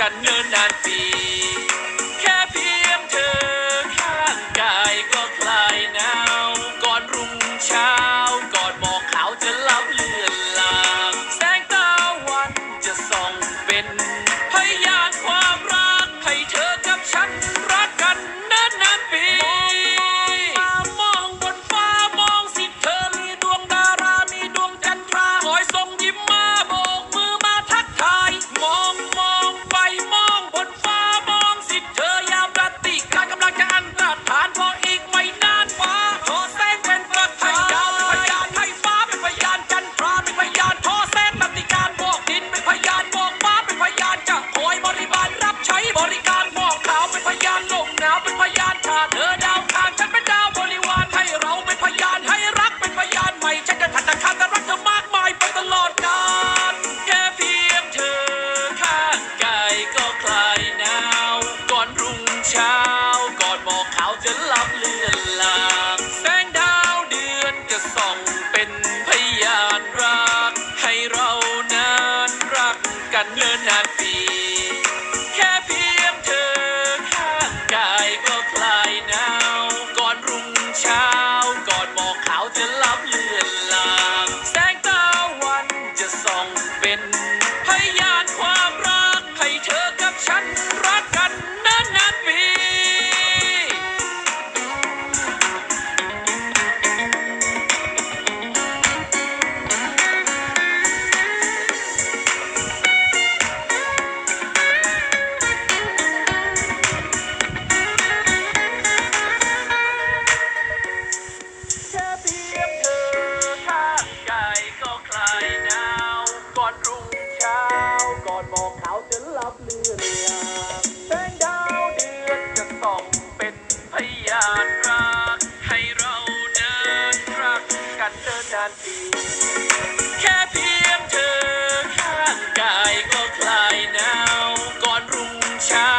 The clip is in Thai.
กันเนินนานปี แค่เพียงเธอข้างกายก็คลายหนาว ก่อนรุ่งเช้า ก่อนหมอกขาวจะลับเลือนลาง แสงตะวันจะส่องเป็นพยานความ คลายหนาวก่อนรุ่งเช้าก่อนหมอกขาวจะลับเลือนลางแสงดาวเดือนจะส่องเป็นพยานรัก ให้เรานั้นรักกันเนินนานปีแค่เพียงเธอข้างกายก็คลายหนาวก่อนรุ่งเช้าก่อนหมอกขาวจะลับเลือ นานปี แค่เพียงเธอข้างกายก็คลายหนาวก่อนรุ่งเช้า